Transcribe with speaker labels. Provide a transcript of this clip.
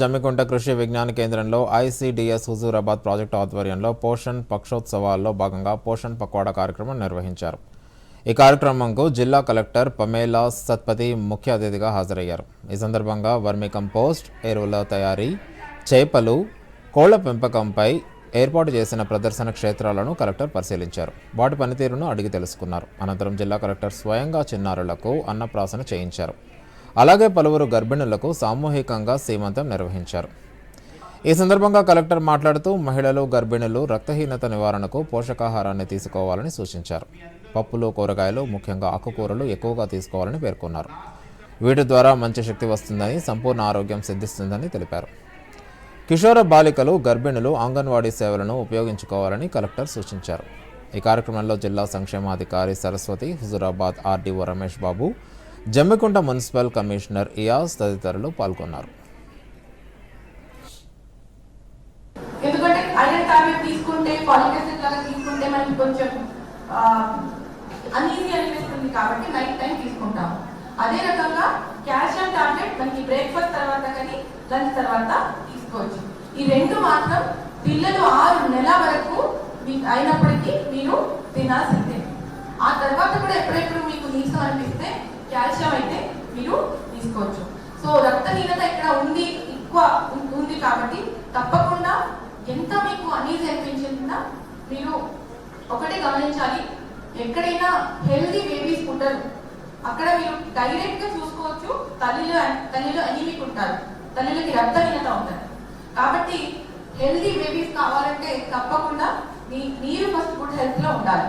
Speaker 1: జమ్మికుంట కృషి విజ్ఞాన కేంద్రంలో ఐసీడీఎస్ హుజూరాబాద్ ప్రాజెక్టు ఆధ్వర్యంలో పోషణ్ పక్షోత్సవాల్లో భాగంగా పోషణ్ పక్వాడా కార్యక్రమం నిర్వహించారు. ఈ కార్యక్రమంకు జిల్లా కలెక్టర్ పమేలా సత్పతి ముఖ్య అతిథిగా హాజరయ్యారు. ఈ సందర్భంగా వర్మి కంపోస్ట్ ఎరువుల తయారీ చేపలు కోళ్ళ పెంపకంపై ఏర్పాటు చేసిన ప్రదర్శన క్షేత్రాలను కలెక్టర్ పరిశీలించారు. వాటి పనితీరును అడిగి తెలుసుకున్నారు. అనంతరం జిల్లా కలెక్టర్ స్వయంగా చిన్నారులకు అన్నప్రాసన చేయించారు. అలాగే పలువురు గర్భిణులకు సామూహికంగా సీమంతం నిర్వహించారు. ఈ సందర్భంగా కలెక్టర్ మాట్లాడుతూ మహిళలు గర్భిణులు రక్తహీనత నివారణకు పోషకాహారాన్ని తీసుకోవాలని సూచించారు. పప్పులు కూరగాయలు ముఖ్యంగా ఆకుకూరలు ఎక్కువగా తీసుకోవాలని పేర్కొన్నారు. వీటి ద్వారా మంచి శక్తి వస్తుందని సంపూర్ణ ఆరోగ్యం సిద్ధిస్తుందని తెలిపారు. కిషోర బాలికలు గర్భిణులు అంగన్వాడీ సేవలను ఉపయోగించుకోవాలని కలెక్టర్ సూచించారు. ఈ కార్యక్రమంలో జిల్లా సంక్షేమాధికారి Saraswathi Huzurabad RDO Ramesh Babu Jammikunta municipal commissioner Iyaz తదితరులు పాల్గొన్నారు.
Speaker 2: ఎందుకంటే ఐరన్ టాబ్లెట్ తీసుకుంటే ఫాలిక్ యాసిడ్ లాగా తీసుకుంటే మనకి కొంచెం అన్ఈజీ అనిపిస్తుంది కాబట్టి నైట్ టైం తీసుకుంటాము. అదే రకంగా కాల్షియం టాబ్లెట్ మనకి బ్రేక్ఫాస్ట్ తర్వాత కానీ లంచ్ తర్వాత తీసుకోవచ్చు. ఈ రెండు మాత్రం పిల్లలు ఆరు నెల వరకు మీకు అయినప్పటికీ మీరు తినాల్సిందే. ఆ తర్వాత కూడా ఎప్పుడెప్పుడు మీకు నీసం అనిపిస్తే కాల్షియం అయితే మీరు తీసుకోవచ్చు. సో రక్తహీనత ఇక్కడ ఉంది ఎక్కువ ఉంది కాబట్టి తప్పకుండా ఎంత మీకు అనీజీ అనిపించకుండా మీరు ఒకటే గమనించాలి. ఎక్కడైనా హెల్దీ బేబీస్ ఉంటారు. అక్కడ మీరు డైరెక్ట్గా చూసుకోవచ్చు తల్లిలో తల్లిలో అనీమిక్ ఉంటారు. తల్లిలకి రక్తహీనత ఉంటుంది. కాబట్టి హెల్దీ బేబీస్ కావాలంటే తప్పకుండా మీ మీరు ఫస్ట్ గుడ్ హెల్త్లో ఉండాలి.